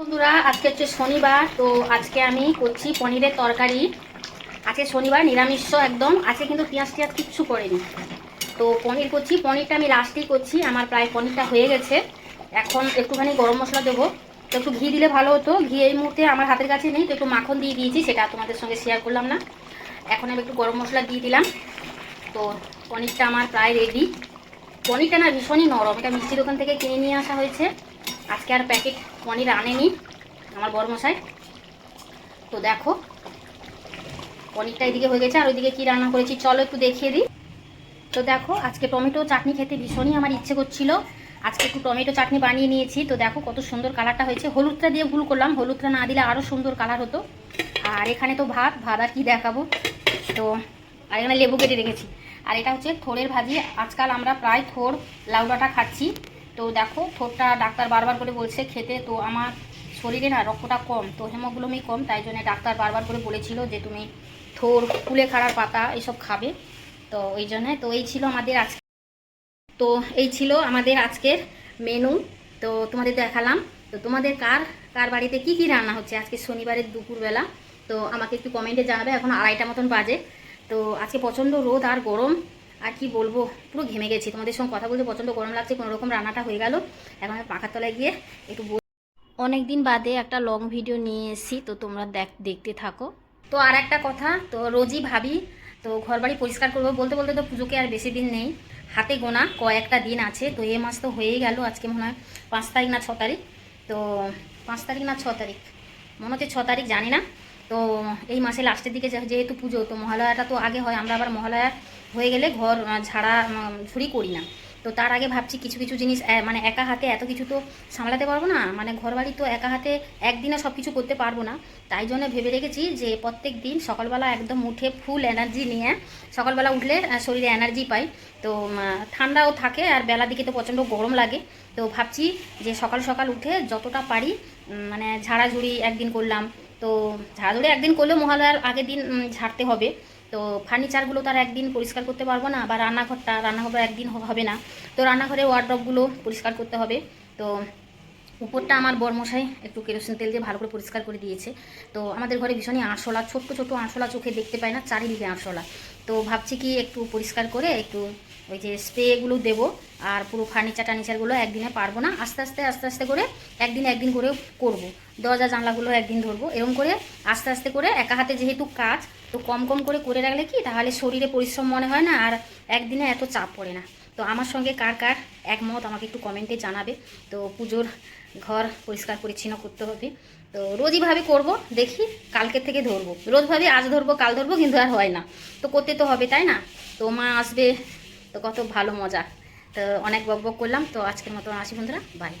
বন্ধুরা, আজকে হচ্ছে শনিবার, তো আজকে আমি করছি পনিরের তরকারি। আজকে শনিবার, নিরামিষ একদম। আজকে কিন্তু পেঁয়াজ টিয়াজ কিচ্ছু করেনি। তো পনির করছি। পনিরটা আমি লাস্টেই করছি। আমার প্রায় পনিরটা হয়ে গেছে। এখন একটুখানি গরম মশলা দেবো। তো একটু ঘি দিলে ভালো হতো। ঘি এই মুহূর্তে আমার হাতের কাছে নেই, তো একটু মাখন দিয়ে দিয়েছি। সেটা তোমাদের সঙ্গে শেয়ার করলাম না। এখন আমি একটু গরম মশলা দিয়ে দিলাম। তো পনিরটা আমার প্রায় রেডি পনিরটা না ভীষণই নরম। এটা মিষ্টি দোকান থেকে কিনে নিয়ে আসা হয়েছে। আজকে আর প্যাকেট পনির আনেনি আমার বড় মশাই তো দেখো, পনিরটা এদিকে হয়ে গেছে, আর ওইদিকে কি রান্না করেছি চলো একটু দেখিয়ে দিই। তো দেখো, আজকে টমেটো চাটনি খেতে ভীষণই আমার ইচ্ছে করছিল। আজকে একটু টমেটো চাটনি বানিয়ে নিয়েছি। তো দেখো, কত সুন্দর কালারটা হয়েছে। হলুদটা দিয়ে ভুল করলাম, হলুদটা না দিলে আরও সুন্দর কালার হতো। আর এখানে তো ভাত ভাত আর কি দেখাবো। তো, আর এখানে লেবু কেটে রেখেছি। আর এটা হচ্ছে থোড়ের ভাজি। আজকাল আমরা প্রায় থোড় লাউডাটা খাচ্ছি। তো দেখো থোড়টা ডাক্তার বারবার করে বলছে খেতে, তো আমার শরীরে না রক্তটা কম, তো হেমোগ্লোমি কম, তাই জন্য ডাক্তার বারবার করে বলেছিল যে তুমি থোড় কুলেখাড়ার পাতা এসব খাবে। তো ওই জন্য, তো এই ছিল আমাদের আজকে তো এই ছিল আমাদের আজকের মেনু তো তোমাদের দেখালাম। তো তোমাদের কার কার বাড়িতে কি কি রান্না হচ্ছে? আজকে শনিবারের দুপুরবেলা, তো আমাকে একটু কমেন্টে জানাবে, এখন আড়াইটা মতন বাজে। তো আজকে প্রচণ্ড রোদ আর গরম আর কি বলব? পুরো ঘেমে গেছি। তোমাদের সঙ্গে কথা বলতে প্রচণ্ড গরম লাগছে কোনো রকম রান্নাটা হয়ে গেল। এখন আমি পাখার তলায় গিয়ে একটু অনেক দিন বাদে একটা লং ভিডিও নিয়ে এসেছি তো তোমরা দেখ দেখতে থাকো। তো আর একটা কথা তো রোজই ভাবি তো ঘরবাড়ি পরিষ্কার করব। বলতে বলতে তো পুজোকে আর বেশি দিন নেই। হাতে গোনা কয়েকটা দিন আছে। তো এ মাস তো হয়েই গেল আজকে মনে হয় পাঁচ তারিখ না ছ তারিখ। তো পাঁচ তারিখ না ছ তারিখ? মনে হচ্ছে ছ তারিখ জানি না। তো এই মাসে লাস্টের দিকে যে- যেহেতু পুজো তো মহালয়াটা তো আগে হয়। আমরা আবার মহালয়া হয়ে গেলে ঘর ঝাড়া ঝুড়ি করি না। তো তার আগে ভাবছি কিছু কিছু জিনিস মানে একা হাতে এত কিছু তো সামলাতে পারব না। মানে ঘর বাড়ি তো একা হাতে একদিনে সব কিছু করতে পারব না। তাই জন্য ভেবে রেখেছি যে প্রত্যেক দিন সকালবেলা একদম উঠে ফুল এনার্জি নিয়ে, সকালবেলা উঠলে শরীরে এনার্জি পাই। তো ঠান্ডাও থাকে আর বেলার দিকে তো প্রচণ্ড গরম লাগে। তো ভাবছি যে সকাল সকাল উঠে যতটা পারি মানে ঝাড়াঝুড়ি একদিন করলাম। তো ঝাড়াঝুড়ি একদিন করলেও মহালয়ার আগের দিন ঝাড়তে হবে। তো ফার্নিচারগুলো তো আর একদিন পরিষ্কার করতে পারব না, বা রান্নাঘরটা রান্নাঘর একদিন হবে না। তো রান্নাঘরে ওয়ার্ড্রপগুলো পরিষ্কার করতে হবে। তো উপরটা আমার বরমশাই একটু কেরোসিন তেল দিয়ে ভালো করে পরিষ্কার করে দিয়েছে। তো আমাদের ঘরে ভীষণই আঁশলা, ছোট্ট ছোট্ট আঁশলা চোখে দেখতে পায় না, চারিদিকে আরশোলা তো ভাবছি কি একটু পরিষ্কার করে একটু ওই যে স্প্রেগুলো দেবো, আর পুরো ফার্নিচার টার্নিচারগুলো একদিনে পারব না, আস্তে আস্তে আস্তে আস্তে করে একদিন একদিন করে করব। দরজা, জানলাগুলো একদিন ধরবো এরকম করে আস্তে আস্তে করে একা হাতে যেহেতু কাজ, তো কম কম করে করে রাখলে কি তাহলে শরীরে পরিশ্রম মনে হয় না, আর একদিনে এত চাপ পড়ে না। তো আমার সঙ্গে কার কার একমত আমাকে একটু কমেন্টে জানাবে। তো পুজোর ঘর পরিষ্কার পরিচ্ছন্ন করতে হবে। তো রোজইভাবে করব, দেখি কালকে থেকে ধরবো। রোজভাবে আজ ধরবো, কাল ধরবো, কিন্তু আর হয় না। তো করতে তো হবে, তাই না? তো মা আসবে, তো কত ভালো মজা। তো অনেক বক বক করলাম, তো আজকের মতো আসি বন্ধুরা বাই